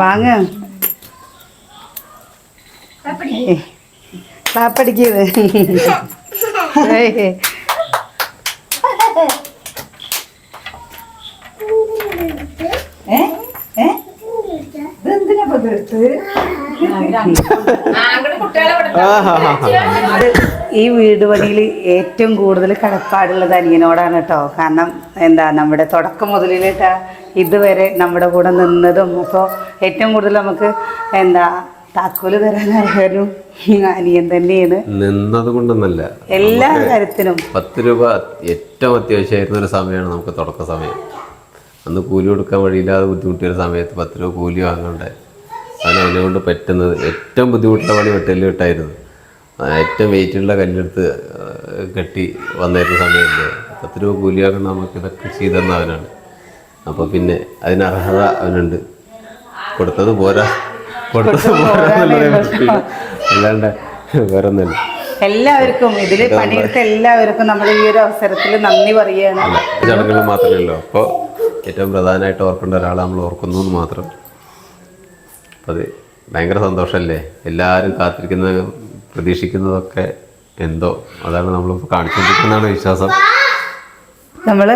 വാങ്ങ. ക്ലാപ്പടിക്കുന്നത് ഇതെന്തിനാ പകർത്ത് അത് ഈ വീട് പണിയിൽ ഏറ്റവും കൂടുതൽ കടപ്പാടുള്ളത് അനിയനോടാണ് കേട്ടോ. കാരണം എന്താ നമ്മുടെ തുടക്കം മുതലിലേട്ടാ ഇതുവരെ നമ്മുടെ കൂടെ നിന്നതും. അപ്പോൾ ഏറ്റവും കൂടുതൽ നമുക്ക് എന്താ താക്കോൽ തരാൻ അറിയാനും അനിയൻ തന്നെയാണ്. നിന്നത് കൊണ്ടൊന്നല്ല. എല്ലാ കാര്യത്തിനും. പത്ത് രൂപ ഏറ്റവും അത്യാവശ്യമായിരുന്ന ഒരു സമയമാണ് നമുക്ക് തുടക്ക സമയം. അന്ന് കൂലി കൊടുക്കാൻ വഴിയില്ലാതെ ബുദ്ധിമുട്ടിയ സമയത്ത് പത്ത് രൂപ കൂലി വാങ്ങണ്ടേ? അതിന് അതിനെ കൊണ്ട് പറ്റുന്നത് ഏറ്റവും ബുദ്ധിമുട്ടുള്ള പണി വെട്ടൽ വിട്ടായിരുന്നു ഏറ്റവും വെയിറ്റുള്ള കല്ലെടുത്ത് കെട്ടി വന്നിരുന്ന സമയത്ത്. പത്ത് രൂപ കൂലി വാങ്ങുന്ന നമുക്ക് ഇതൊക്കെ ചെയ്തെന്ന അവനാണ്. അപ്പോൾ പിന്നെ അതിന് അർഹത അവനുണ്ട്. കൊടുത്തത് പോരാ. കൊടുത്തത് പോരാ. അല്ലാണ്ട് വേറെ ഒന്നല്ല എല്ലാവർക്കും ഇതിൽ പണിയെടുത്ത എല്ലാവർക്കും നമ്മൾ ഈ ഒരു അവസരത്തിൽ നന്ദി പറയുകയാണ്. ചടങ്ങുകൾ മാത്രമല്ലോ അപ്പോൾ ഏറ്റവും പ്രധാനമായിട്ട് ഓർക്കേണ്ട ഒരാളെ നമ്മൾ ഓർക്കുന്നു എന്ന് മാത്രം. അത് ഭയങ്കര സന്തോഷമല്ലേ എല്ലാവരും കാത്തിരിക്കുന്ന പ്രതീക്ഷിക്കുന്നതൊക്കെ എന്തോ അതാണ് നമ്മളിപ്പോൾ കാണിച്ചുകൊണ്ടിരിക്കുന്നതാണ് വിശ്വാസം. നമ്മൾ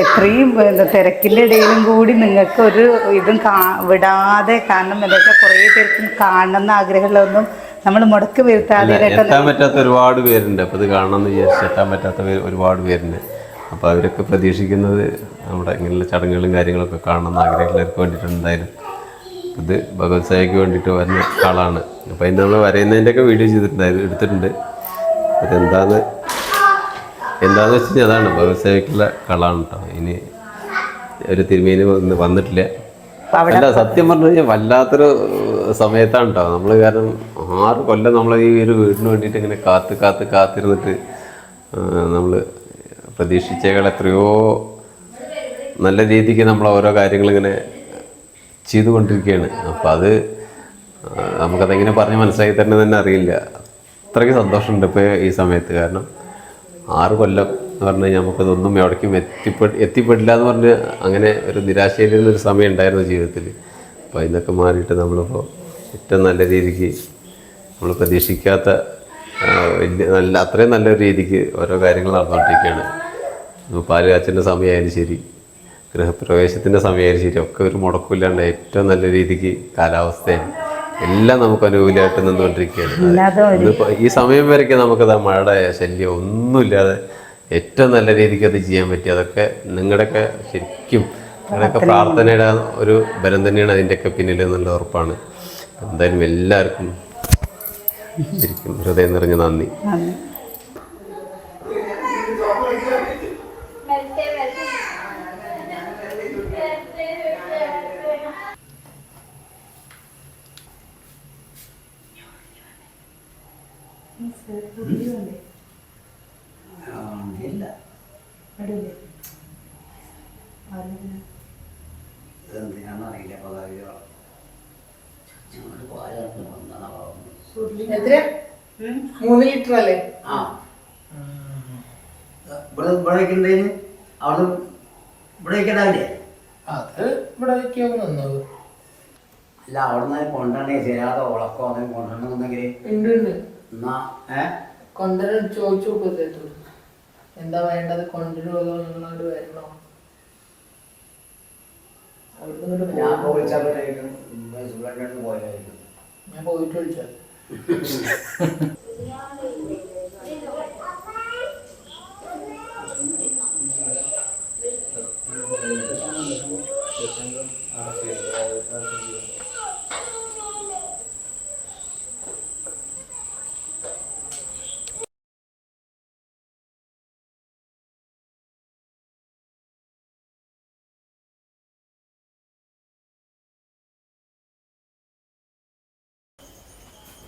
എത്രയും തിരക്കിന്റെ ഇടയിലും കൂടി നിങ്ങൾക്ക് ഒരു ഇതും കാ വിടാതെ കാരണം എന്താ കുറേ പേർക്കും കാണണം എന്ന് ആഗ്രഹമുള്ളതൊന്നും നമ്മൾ മുടക്ക് വരുത്താതെ എത്താൻ പറ്റാത്ത ഒരുപാട് പേരുണ്ട്. അപ്പോൾ ഇത് കാണണം എന്ന് വിചാരിച്ച് എത്താൻ പറ്റാത്ത ഒരുപാട് പേരുണ്ട്. അപ്പോൾ അവരൊക്കെ പ്രതീക്ഷിക്കുന്നത് നമ്മുടെ ഇങ്ങനെയുള്ള ചടങ്ങുകളും കാര്യങ്ങളൊക്കെ കാണണം എന്ന് ആഗ്രഹമുള്ളവർക്ക് വേണ്ടിയിട്ടുണ്ട് എന്തായാലും. ഇത് ഭഗവത് സായിക്ക് വേണ്ടിയിട്ട് വരുന്ന ആളാണ്. അപ്പോൾ അതിന്റെ നമ്മൾ വരയുന്നതിന്റെയൊക്കെ വീഡിയോ ചെയ്തിട്ടുണ്ടായിരുന്നു എടുത്തിട്ടുണ്ട്. അതെന്താന്ന് എന്താന്ന് വെച്ച് കഴിഞ്ഞാൽ അതാണ് ഭഗവത് സായിക്കുള്ള കളാണ് കേട്ടോ ഇനി ഒരു തിരുമേനി വന്ന് വന്നിട്ടില്ല. അല്ല സത്യം പറഞ്ഞു കഴിഞ്ഞാൽ വല്ലാത്തൊരു സമയത്താണ് കേട്ടോ നമ്മൾ കാരണം ആറ് കൊല്ലം നമ്മൾ ഈ ഒരു വീടിന് വേണ്ടിയിട്ട് ഇങ്ങനെ കാത്ത് കാത്ത് കാത്തിരുന്നിട്ട് നമ്മൾ പ്രതീക്ഷിച്ചേക്കാൾ എത്രയോ നല്ല രീതിക്ക് നമ്മൾ ഓരോ കാര്യങ്ങൾ ഇങ്ങനെ ചെയ്തുകൊണ്ടിരിക്കുകയാണ്. അപ്പോൾ അത് നമുക്കതെങ്ങനെ പറഞ്ഞ് മനസ്സിലാക്കി തന്നെ തന്നെ അറിയില്ല. അത്രയ്ക്ക് സന്തോഷമുണ്ട് ഇപ്പോൾ ഈ സമയത്ത്. കാരണം ആറ് കൊല്ലം എന്ന് പറഞ്ഞു കഴിഞ്ഞാൽ നമുക്കതൊന്നും എവിടേക്കും എത്തിപ്പെട്ട് എത്തിപ്പെടില്ല എന്ന് പറഞ്ഞ് അങ്ങനെ ഒരു നിരാശയിലിരുന്നൊരു സമയം ഉണ്ടായിരുന്നു ജീവിതത്തിൽ. അപ്പോൾ അതിനൊക്കെ മാറിയിട്ട് നമ്മളിപ്പോൾ ഏറ്റവും നല്ല രീതിക്ക് നമ്മൾ പ്രതീക്ഷിക്കാത്ത വലിയ നല്ല അത്രയും നല്ലൊരു രീതിക്ക് ഓരോ കാര്യങ്ങൾ നടന്നുകൊണ്ടിരിക്കുകയാണ്. പാൽ കാച്ചിന്റെ സമയമായാലും ശരി. ഗൃഹപ്രവേശത്തിന്റെ സമയം ശരി ഒക്കെ ഒരു മുടക്കമില്ലാണ്ട് ഏറ്റവും നല്ല രീതിക്ക് കാലാവസ്ഥയും എല്ലാം നമുക്ക് അനുകൂലമായിട്ട് നിന്നുകൊണ്ടിരിക്കുകയാണ്. ഈ സമയം വരെയൊക്കെ നമുക്കത് ആ മഴയുടെ ശല്യം ഒന്നുമില്ലാതെ ഏറ്റവും നല്ല രീതിക്ക് അത് ചെയ്യാൻ പറ്റി. അതൊക്കെ നിങ്ങളുടെയൊക്കെ ശരിക്കും നിങ്ങളുടെയൊക്കെ പ്രാർത്ഥനയുടെ ഒരു ബലം തന്നെയാണ് അതിന്റെയൊക്കെ പിന്നിൽ എന്നുള്ള ഉറപ്പാണ്. എന്തായാലും എല്ലാവർക്കും ശരിക്കും ഹൃദയം നിറഞ്ഞ നന്ദി. നന്ദി. ഇല്ല ഇതെന്തിനാണെന്ന് അറിയില്ല പതാക ഞങ്ങൾ പാലൊക്കെ വന്നതാണ് പറഞ്ഞു എത്ര? മൂന്ന് ലിറ്റർ അല്ലേ? ആ. ഇവിടെ ഇവിടെ വയ്ക്കണ്ടേന് അവിടെ ഇവിടെ വയ്ക്കണ്ടാവില്ലേ അത് ഇവിടെ വയ്ക്കാവുന്ന അല്ല അവിടെ നിന്ന് കൊണ്ടുവന്നേ ശരിയാതെ ഉളക്കോ അങ്ങനെ കൊണ്ടുവരണമെന്നുണ്ടെങ്കിൽ ഉണ്ട് ഉണ്ട്. കൊണ്ടുവരാൻ ചോദിച്ചു നോക്കത്തേത്തു എന്താ വേണ്ടത്?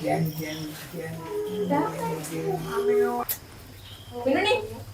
നിങ്ങളോട് വരണോ അവിടുന്ന് ഇങ്ങോട്ട് ഞാൻ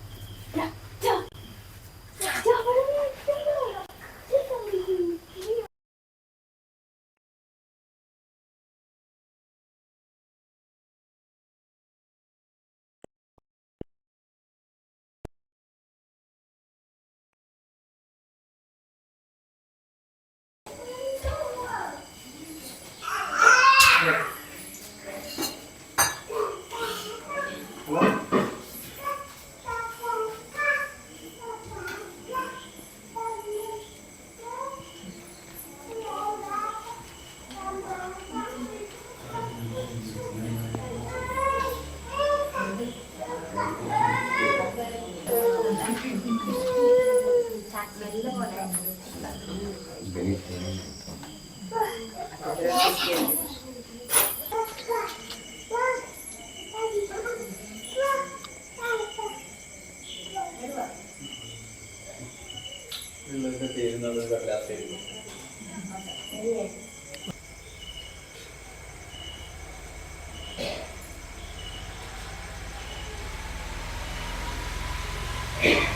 Yeah.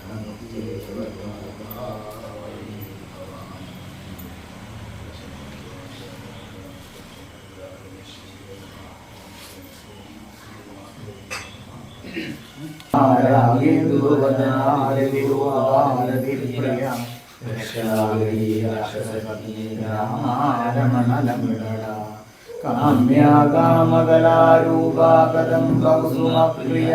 വേണോ പൊന്നുവിന് കാമ്യാകാമകലാരൂപാകരം കൗസുമപ്രിയ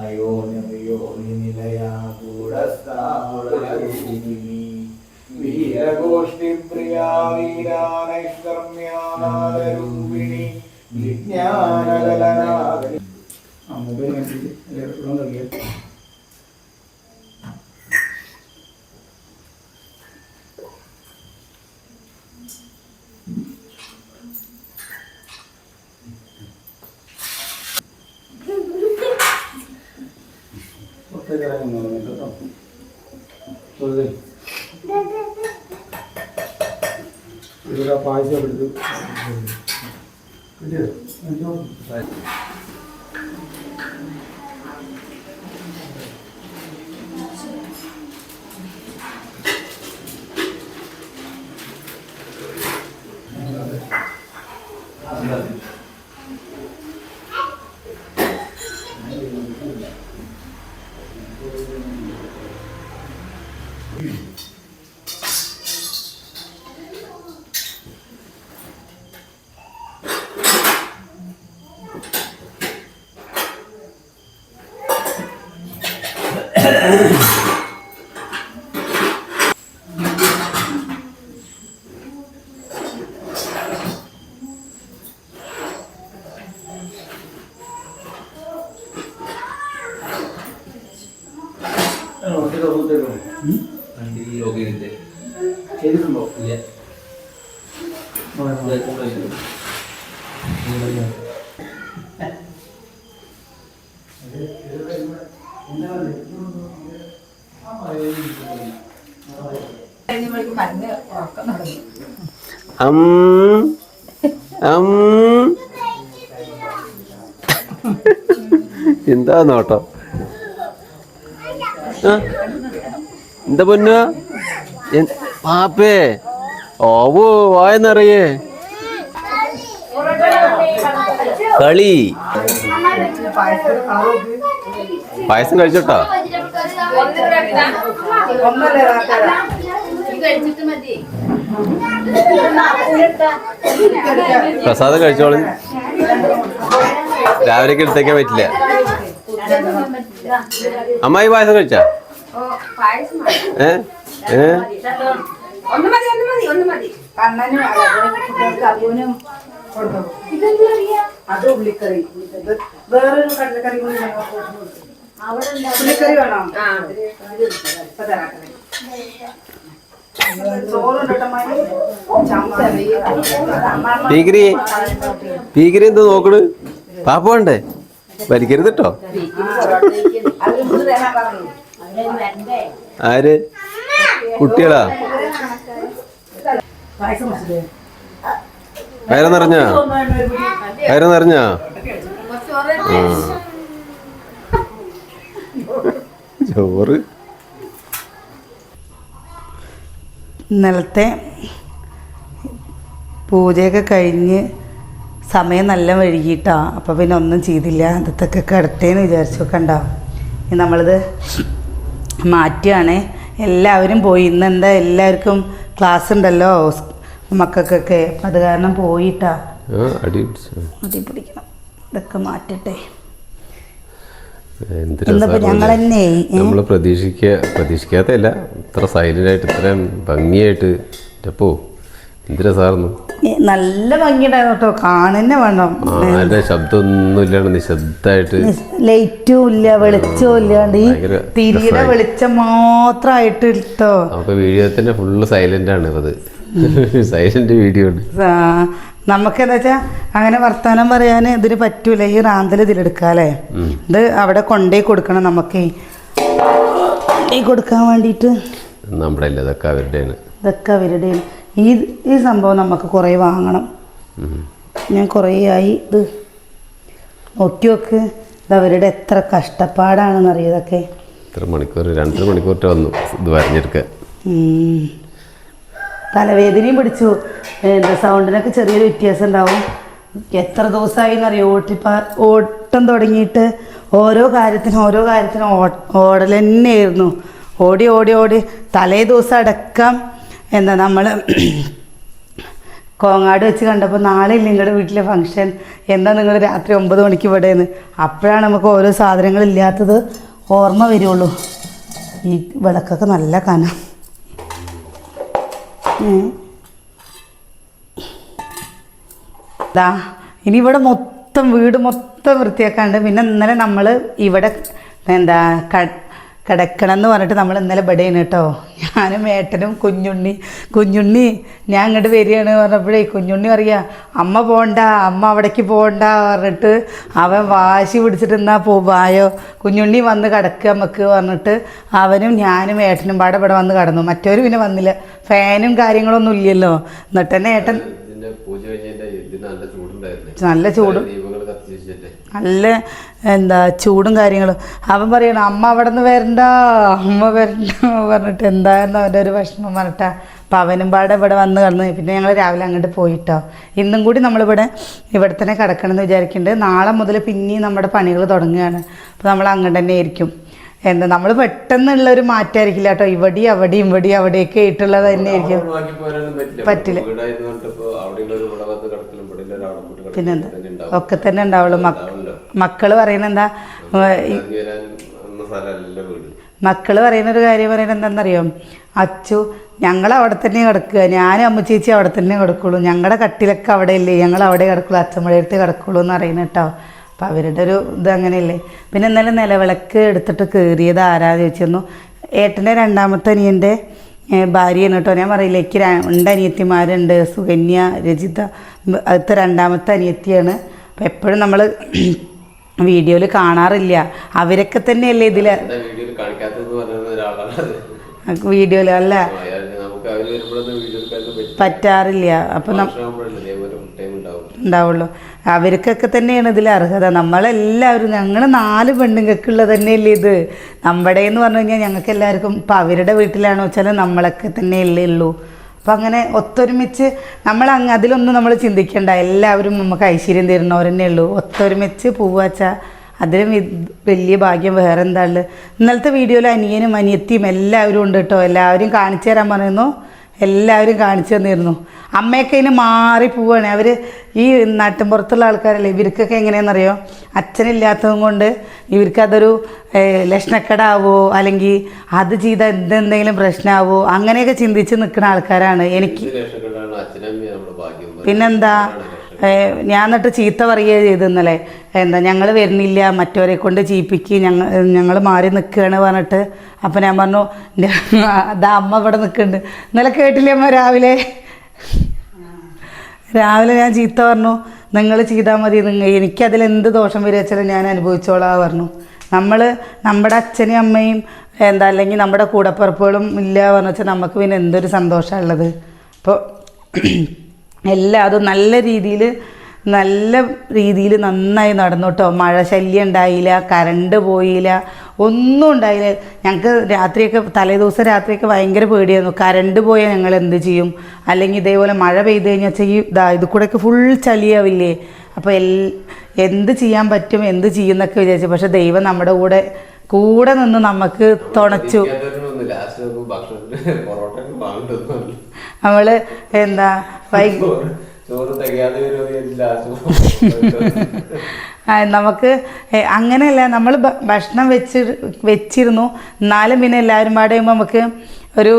അയോനിയോനി നിലയാ കൂടസ്ഥാരൂപിണി വീരഗോഷ്ഠിപ്രിയാ വീരാനൈഷ്കർമ്യാനാദരൂപിണി വിജ്ഞാനകലനാദി മൊബൈൽ കണ്ടിട്ട് പുറത്തേക്ക് Gracias. ചെയ്തിട്ടുണ്ടോ? അം അം. എന്താ നോട്ടോ? ആ? എന്താ പൊന്നു? പാപ്പേ ഓവോ വായെന്നറിയേ കളി. പായസം കഴിച്ചോട്ടോ? പ്രസാദം കഴിച്ചോളും. രാവിലേക്ക് എടുത്തേക്കാൻ പറ്റില്ല. അമ്മായി പായസം കഴിച്ചാ? അത് ഉള്ളിക്കറി. വേറൊരു കടലക്കറി കൂടി. ഉള്ളിക്കറി വേണോ? എന്ത് നോക്കണ്? പാപ്പ വേണ്ടേ? വലിക്കരുത് കേട്ടോ ആര്? കുട്ടികളാ? വയറ് നിറഞ്ഞ? വയറ് നിറഞ്ഞാ. ചോറ്. ഇന്നലത്തെ പൂജയൊക്കെ കഴിഞ്ഞ് സമയം നല്ല വൈകിട്ടാ. അപ്പോൾ പിന്നെ ഒന്നും ചെയ്തില്ല. അതൊക്കെ കിടട്ടേന്ന് വിചാരിച്ചു കണ്ടോ നമ്മളിത് മാറ്റുകയാണ് എല്ലാവരും പോയി. ഇന്ന് എന്താ എല്ലാവർക്കും ക്ലാസ് ഉണ്ടല്ലോ? മക്കൾക്കൊക്കെ. അപ്പം അത് കാരണം പോയിട്ടാ. അടി. പിടിക്കണം ഇതൊക്കെ മാറ്റട്ടെ. എന്ത് ഇന്നിപ്പോൾ രസാ ഞങ്ങൾ പോലെ. തന്നെ നമ്മൾ പ്രതീക്ഷിക്ക പ്രതീക്ഷിക്കാത്തല്ല ഇത്ര സൈലന്റ് ആയിട്ട് ഇത്രയും ഭംഗിയായിട്ട്. എന്തിനാ സാറൊന്നും നല്ല ഭംഗിയുണ്ടായിരുന്നു കേട്ടോ. കാണുന്നെ വേണം. ശബ്ദമൊന്നും നിശബ്ദമായിട്ട്. ലൈറ്റും ഇല്ല വെളിച്ചവും ഇല്ലാണ്ട് ഈ തിരിയുടെ. വെളിച്ചം മാത്രമായിട്ട് ഇട്ടോ നമുക്ക് വീഡിയോ തന്നെ ഫുള്ള് സൈലന്റ് ആണ് അത് സൈലന്റ് വീഡിയോ നമുക്ക് എന്താ വെച്ചാ അങ്ങനെ വർത്തമാനം പറയാൻ ഇതിന് പറ്റൂല. ഈ റാന്തൽ ഇതിലെടുക്കാല്ലേ? ഇത് അവിടെ കൊണ്ടേ കൊടുക്കണം നമുക്ക്. കൊണ്ടേ കൊടുക്കാൻ വേണ്ടിയിട്ട്. നമ്മുടെ ഇതൊക്കെ അവരുടെയാണ്. ഇതൊക്കെ അവരുടെ ഈ ഈ സംഭവം നമുക്ക് കുറേ വാങ്ങണം. ഞാൻ കുറേ ആയി ഇത് നോക്കി നോക്ക് ഇത് അവരുടെ എത്ര കഷ്ടപ്പാടാണെന്ന് അറിയതൊക്കെ ഇത്ര മണിക്കൂർ രണ്ടര മണിക്കൂർ വന്നു ഇത് വരഞ്ഞെടുക്കാൻ. തലവേദനയും പിടിച്ചു. എന്താ സൗണ്ടിനൊക്കെ ചെറിയൊരു വ്യത്യാസം ഉണ്ടാവും. എത്ര ദിവസമായി എന്നറിയോ ഓട്ടിപ്പാ ഓട്ടം തുടങ്ങിയിട്ട് ഓരോ കാര്യത്തിനും ഓരോ കാര്യത്തിനും ഓടൽ തന്നെയായിരുന്നു ഓടി ഓടി ഓടി. തലേ ദിവസം അടക്കം എന്താ നമ്മൾ കോങ്ങാട് വെച്ച് കണ്ടപ്പോൾ നാളെ ഇല്ല നിങ്ങളുടെ വീട്ടിലെ ഫംഗ്ഷൻ എന്താ നിങ്ങൾ രാത്രി ഒമ്പത് മണിക്ക് ഇവിടെയെന്ന് അപ്പോഴാണ് നമുക്ക് ഓരോ സാധനങ്ങളില്ലാത്തത് ഓർമ്മ വരുള്ളൂ. ഈ വിളക്കൊക്കെ നല്ല കനം. ദാ ഇനി ഇവിടെ മൊത്തം വീട് മൊത്തം വൃത്തിയാക്കാണ്ട് പിന്നെ ഇന്നലെ നമ്മൾ ഇവിടെ എന്താ കിടക്കണം എന്ന് പറഞ്ഞിട്ട് നമ്മൾ ഇന്നലെ ഇവിടെയാണ് കേട്ടോ. ഞാനും ഏട്ടനും കുഞ്ഞുണ്ണി. കുഞ്ഞുണ്ണി ഞാൻ ഇങ്ങോട്ട് വരികയാണ് പറഞ്ഞപ്പോഴേ കുഞ്ഞുണ്ണി പറയാ അമ്മ പോണ്ട അമ്മ അവിടേക്ക് പോണ്ട പറഞ്ഞിട്ട് അവൻ വാശി പിടിച്ചിട്ട് എന്നാ പോവായോ കുഞ്ഞുണ്ണി വന്ന് കിടക്കുക നമുക്ക് പറഞ്ഞിട്ട് അവനും ഞാനും ഏട്ടനും പാടെ ഇവിടെ വന്ന് കടന്നു. മറ്റവർ പിന്നെ വന്നില്ല. ഫാനും കാര്യങ്ങളൊന്നും ഇല്ലല്ലോ. എന്നിട്ട് തന്നെ ഏട്ടൻ നല്ല ചൂടും. നല്ല എന്താ ചൂടും കാര്യങ്ങളും. അവൻ പറയണം അമ്മ അവിടെ നിന്ന് വരണ്ട അമ്മ വരണ്ട പറഞ്ഞിട്ട് എന്തായിരുന്നു അവന്റെ ഒരു വിഷമം പറഞ്ഞിട്ട. അപ്പം അവനും പാടെ ഇവിടെ വന്ന് കിടന്നു പിന്നെ ഞങ്ങൾ രാവിലെ അങ്ങോട്ട് പോയിട്ടോ. ഇന്നും കൂടി നമ്മളിവിടെ ഇവിടെ തന്നെ കിടക്കണം എന്ന് വിചാരിക്കുന്നുണ്ട് നാളെ മുതൽ പിന്നെയും നമ്മുടെ പണികൾ തുടങ്ങുകയാണ്. അപ്പോൾ നമ്മൾ അങ്ങോട്ട് തന്നെ ആയിരിക്കും. എന്താ നമ്മൾ പെട്ടെന്നുള്ള ഒരു മാറ്റമായിരിക്കില്ല കേട്ടോ. ഇവിടെയും അവിടെയും ഇവിടെയും അവിടെയൊക്കെ ആയിട്ടുള്ളത് തന്നെ ആയിരിക്കും. ബാക്കി പോരാനും പറ്റില്ല. ഇവിടെ ഇവിടെ പിന്നെന്താ? ഒക്കെ തന്നെ ഉണ്ടാവുള്ളൂ. മക്ക ഉണ്ടാവുമല്ലോ. മക്കൾ പറയുന്ന എന്താ മക്കൾ പറയുന്ന ഒരു കാര്യം പറയുന്നത് എന്താണെന്നറിയോ? അച്ചു ഞങ്ങൾ അവിടെ തന്നെ കിടക്കുക. ഞാനും അമ്മ ചേച്ചി അവിടെ തന്നെ കിടക്കുള്ളൂ. ഞങ്ങളുടെ കട്ടിലൊക്കെ അവിടെ ഇല്ലേ ഞങ്ങൾ അവിടെ കിടക്കുള്ളൂ അച്ഛമ്മയുടെ കിടക്കുള്ളൂ എന്ന് പറയുന്നത് കേട്ടോ. അപ്പം അവരുടെ ഒരു ഇത് അങ്ങനെയല്ലേ? പിന്നെ ഇന്നലെ നിലവിളക്ക് എടുത്തിട്ട് കയറിയത് ആരാ ചോദിച്ചിരുന്നു ഏട്ടന്റെ രണ്ടാമത്തെ അനിയന്റെ ഭാര്യയാണ് കേട്ടോ. ഞാൻ പറയില്ല എനിക്ക് രണ്ട് അനിയത്തിമാരുണ്ട്. സുകന്യ രജിത അടുത്ത രണ്ടാമത്തെ അനിയത്തിയാണ്. അപ്പോൾ എപ്പോഴും നമ്മൾ വീഡിയോയിൽ കാണാറില്ല. അവരൊക്കെ തന്നെയല്ലേ ഇതിൽ വീഡിയോ വീഡിയോയിൽ അല്ല. പറ്റാറില്ല. അപ്പം ഉണ്ടാവുള്ളൂ. അവർക്കൊക്കെ തന്നെയാണ് ഇതിൽ അർഹത. നമ്മളെല്ലാവരും ഞങ്ങൾ നാല് പെണ്ണുങ്ങൾക്കുള്ളത് തന്നെയല്ലേ ഇത്. നമ്മുടെ എന്ന് പറഞ്ഞു കഴിഞ്ഞാൽ ഞങ്ങൾക്ക് എല്ലാവർക്കും ഇപ്പം അവരുടെ വീട്ടിലാണോ വെച്ചാൽ നമ്മളൊക്കെ തന്നെയല്ലേ ഉള്ളൂ. അപ്പം അങ്ങനെ ഒത്തൊരുമിച്ച് നമ്മൾ അങ്ങ് അതിലൊന്നും നമ്മൾ ചിന്തിക്കേണ്ട. എല്ലാവരും നമുക്ക് ഐശ്വര്യം തരുന്നവർ തന്നെ ഉള്ളൂ. ഒത്തൊരുമിച്ച് പോവാച്ച അതിലും വലിയ ഭാഗ്യം വേറെ എന്താ ഉള്ളത്? ഇന്നലത്തെ വീഡിയോയിൽ അനിയനും അനിയത്തിയും എല്ലാവരും ഉണ്ട് കേട്ടോ എല്ലാവരും കാണിച്ചു തരാൻ പറയുന്നു എല്ലാവരും കാണിച്ചു തന്നിരുന്നു. അമ്മയൊക്കെ ഇതിന് മാറി പോവാണ്. അവർ ഈ നാട്ടിൻപുറത്തുള്ള ആൾക്കാരല്ലേ? ഇവർക്കൊക്കെ എങ്ങനെയാണെന്നറിയോ? അച്ഛനില്ലാത്തതും കൊണ്ട് ഇവർക്കതൊരു ലക്ഷണക്കേടാവോ? അല്ലെങ്കിൽ അത് ചെയ്ത എന്തെന്തെങ്കിലും പ്രശ്നമാവോ അങ്ങനെയൊക്കെ ചിന്തിച്ച് നിൽക്കുന്ന ആൾക്കാരാണ് എനിക്ക്. പിന്നെന്താ? ഞാൻ എന്നിട്ട് ചീത്ത പറയുക ചെയ്തു ഇന്നലെ. എന്താ ഞങ്ങൾ വരുന്നില്ല മറ്റവരെ കൊണ്ട് ചീപ്പിക്ക് ഞങ്ങൾ ഞങ്ങൾ മാറി നിൽക്കുകയാണ് പറഞ്ഞിട്ട്. അപ്പം ഞാൻ പറഞ്ഞു "ന്റെ- അതാ അമ്മ ഇവിടെ നിൽക്കുന്നുണ്ട് ഇന്നലെ കേട്ടില്ലേ അമ്മ രാവിലെ? രാവിലെ ഞാൻ ചീത്ത പറഞ്ഞു നിങ്ങൾ ചെയ്താൽ മതി നിങ്ങൾ എനിക്കതിൽ എന്ത് ദോഷം വരിക വെച്ചാലും ഞാൻ അനുഭവിച്ചോളാ പറഞ്ഞു. നമ്മൾ നമ്മുടെ അച്ഛനും അമ്മയും എന്താ അല്ലെങ്കിൽ നമ്മുടെ കൂടപ്പിറപ്പുകളും ഇല്ല പറഞ്ഞു വെച്ചാൽ നമുക്ക് പിന്നെ എന്തൊരു സന്തോഷമുള്ളത് അപ്പോൾ എല്ലാം അത് നല്ല രീതിയിൽ നല്ല രീതിയിൽ നന്നായി നടന്നു കേട്ടോ മഴ ശല്യം ഉണ്ടായില്ല കറണ്ട് പോയില്ല ഒന്നും ഉണ്ടായില്ല. ഞങ്ങൾക്ക് രാത്രിയൊക്കെ തലേദിവസം രാത്രിയൊക്കെ ഭയങ്കര പേടിയായിരുന്നു. കറണ്ട് പോയാൽ ഞങ്ങൾ എന്ത് ചെയ്യും? അല്ലെങ്കിൽ ഇതേപോലെ മഴ പെയ്ത് കഴിഞ്ഞാൽ ചെയ്യും ഇതാ ഇത് കൂടെയൊക്കെ ഫുൾ ചളിയാവില്ലേ? അപ്പോൾ എൽ എന്ത് ചെയ്യാൻ പറ്റും എന്ത് ചെയ്യുന്നൊക്കെ വിചാരിച്ചു. പക്ഷേ ദൈവം നമ്മുടെ കൂടെ കൂടെ നിന്ന് നമുക്ക് തുണച്ചു. നമ്മൾ എന്താ നമുക്ക് അങ്ങനെയല്ല നമ്മൾ ഭക്ഷണം വെച്ച് വെച്ചിരുന്നു. എന്നാലും പിന്നെ എല്ലാവരും പാടെ നമുക്ക് ഒരു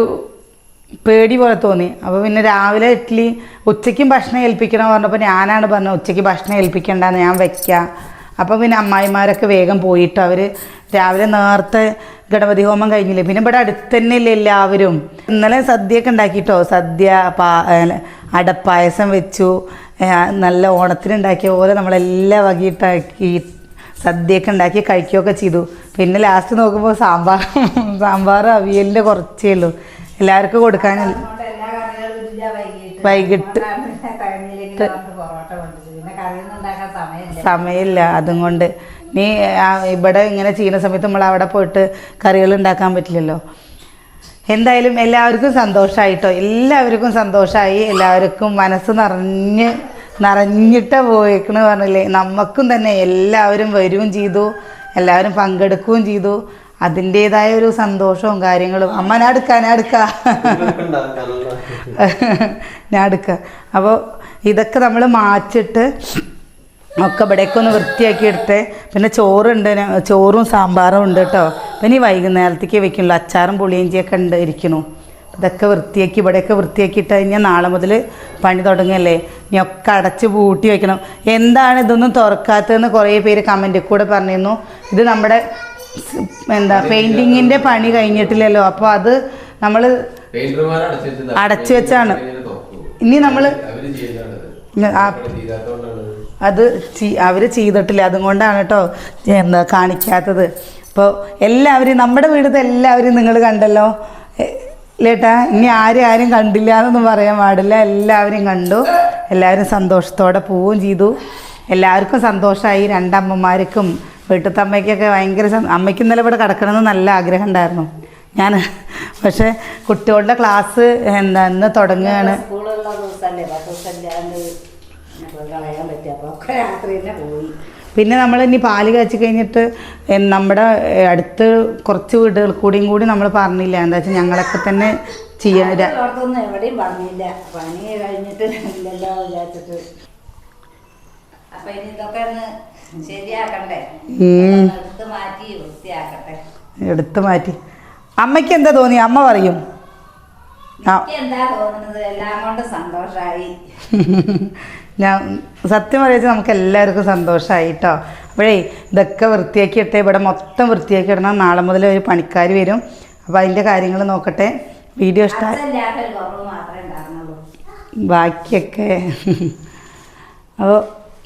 പേടി പോലെ തോന്നി. അപ്പോൾ പിന്നെ രാവിലെ ഇഡ്ഡലി ഉച്ചയ്ക്കും ഭക്ഷണം ഏൽപ്പിക്കണം പറഞ്ഞപ്പോൾ ഞാനാണ് പറഞ്ഞത് ഉച്ചയ്ക്ക് ഭക്ഷണം ഏൽപ്പിക്കണ്ടെന്ന് ഞാൻ വെക്കാം. അപ്പോൾ പിന്നെ അമ്മായിമാരൊക്കെ വേഗം പോയിട്ട് അവർ രാവിലെ നേരത്തെ ഗണപതി ഹോമം കഴിഞ്ഞില്ലേ? പിന്നെ ഇവിടെ അടുത്ത് തന്നെയല്ലേ എല്ലാവരും? ഇന്നലെ സദ്യയൊക്കെ ഉണ്ടാക്കിട്ടോ? സദ്യ പാ അടപ്പായസം വെച്ചു. നല്ല ഓണത്തിനുണ്ടാക്കിയ പോലെ നമ്മളെല്ലാ വകയിട്ടാക്കി സദ്യയൊക്കെ ഉണ്ടാക്കി കഴിക്കുകയൊക്കെ ചെയ്തു. പിന്നെ ലാസ്റ്റ് നോക്കുമ്പോൾ സാമ്പാർ സാമ്പാർ അവിയലിന്റെ കുറച്ചേ ഉള്ളൂ. എല്ലാവർക്കും കൊടുക്കാൻ വൈകിട്ട്. സമയമില്ല അതും കൊണ്ട്. നീ ഇവിടെ ഇങ്ങനെ ചെയ്യുന്ന സമയത്ത് നമ്മൾ അവിടെ പോയിട്ട് കറികൾ ഉണ്ടാക്കാൻ പറ്റില്ലല്ലോ. എന്തായാലും എല്ലാവർക്കും സന്തോഷമായിട്ടോ എല്ലാവർക്കും സന്തോഷമായി എല്ലാവർക്കും മനസ്സ് നിറഞ്ഞ് നിറഞ്ഞിട്ട പോയേക്കണ് പറഞ്ഞില്ലേ. നമുക്കും തന്നെ എല്ലാവരും വരികയും ചെയ്തു. എല്ലാവരും പങ്കെടുക്കുകയും ചെയ്തു. അതിന്റെതായ ഒരു സന്തോഷവും കാര്യങ്ങളും. അമ്മ ഞാൻ എടുക്ക ഞാൻ എടുക്ക. ഞാൻ എടുക്ക. അപ്പോൾ ഇതൊക്കെ നമ്മൾ മാറ്റിട്ട് ഒക്കെ ഇവിടേക്ക് ഒന്ന് വൃത്തിയാക്കി എടുത്ത് പിന്നെ ചോറുണ്ട് ചോറും സാമ്പാറും ഉണ്ട് കേട്ടോ. പിന്നെ ഈ വൈകുന്നേരത്തേക്ക് വെക്കുള്ളൂ അച്ചാറും പുളിയിഞ്ചിയൊക്കെ ഉണ്ട് ഇരിക്കണു. ഇതൊക്കെ വൃത്തിയാക്കി ഇവിടെയൊക്കെ വൃത്തിയാക്കിയിട്ട് കഴിഞ്ഞാൽ നാളെ മുതൽ പണി തുടങ്ങല്ലേ? ഇനി ഒക്കെ അടച്ച് പൂട്ടി വെക്കണം. എന്താണ് ഇതൊന്നും തുറക്കാത്തതെന്ന് കുറേ പേര് കമന്റിൽ കൂടെ പറഞ്ഞിരുന്നു. ഇത് നമ്മുടെ എന്താ പെയിന്റിങ്ങിന്റെ പണി കഴിഞ്ഞിട്ടില്ലല്ലോ. അപ്പോൾ അത് നമ്മൾ അടച്ചു വെച്ചാണ്. ഇനി നമ്മൾ അവർ ചീ അത് അവർ ചെയ്തിട്ടില്ല. അതുകൊണ്ടാണ് കേട്ടോ എന്താ കാണിക്കാത്തത്. അപ്പോൾ എല്ലാവരും നമ്മുടെ വീടത്തെ എല്ലാവരും നിങ്ങൾ കണ്ടല്ലോ. ലേട്ടാ ഇനി ആരും ആരും കണ്ടില്ല എന്നൊന്നും പറയാൻ പാടില്ല. എല്ലാവരും കണ്ടു. എല്ലാവരും സന്തോഷത്തോടെ പോവുകയും ചെയ്തു. എല്ലാവർക്കും സന്തോഷമായി രണ്ടമ്മമാർക്കും വീട്ടത്തമ്മയ്ക്കൊക്കെ ഭയങ്കര അമ്മയ്ക്ക് ഇന്നലെ ഇവിടെ കിടക്കണമെന്ന് നല്ല ആഗ്രഹം ഉണ്ടായിരുന്നു. ഞാൻ പക്ഷേ കുട്ടികളുടെ ക്ലാസ് എന്താ ഇന്ന് തുടങ്ങുകയാണ്. സ്കൂളുള്ള പത്ത് ദിവസം ഇല്ലാണ്ട് നമുക്ക് കളയാൻ പറ്റുക അപ്പോൾ ഒക്കെ രാത്രി തന്നെ പോയി. പിന്നെ നമ്മൾ ഇനി പാൽ കാച്ചി കഴിഞ്ഞിട്ട് നമ്മുടെ അടുത്ത് കുറച്ച് വീടുകൾ കൂടിയും കൂടി നമ്മൾ പറഞ്ഞില്ല. എന്താ വെച്ചാൽ ഞങ്ങളൊക്കെ തന്നെ ചെയ്യാൻ എവിടെയും പറഞ്ഞില്ല. പണി കഴിഞ്ഞിട്ട് ഇല്ലല്ലോ വിചാരിച്ചിട്ട്. അപ്പൊ ഇനി ഇതൊക്കെ ഒന്ന് ശരിയാക്കണ്ടേ. എടുത്ത് മാറ്റി വൃത്തിയാക്കട്ടെ. എടുത്ത് മാറ്റി. അമ്മയ്ക്ക് എന്താ തോന്നി? അമ്മ പറയും. എന്താ തോന്നുന്നത്? എല്ലാം കൊണ്ട് സന്തോഷമായി ഞാൻ സത്യം പറയുക നമുക്ക് എല്ലാവർക്കും സന്തോഷമായി കേട്ടോ അപ്പോഴേ ഇതൊക്കെ വൃത്തിയാക്കി ഇട്ടേ ഇവിടെ മൊത്തം വൃത്തിയാക്കി ഇടണം. നാളെ മുതൽ ഒരു പണിക്കാർ വരും. അപ്പോൾ അതിന്റെ കാര്യങ്ങൾ നോക്കട്ടെ. വീഡിയോ ഇഷ്ടം ബാക്കിയൊക്കെ. അപ്പോൾ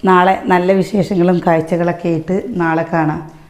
നാളെ നല്ല വിശേഷങ്ങളും കാഴ്ചകളൊക്കെ ആയിട്ട് നാളെ കാണാം.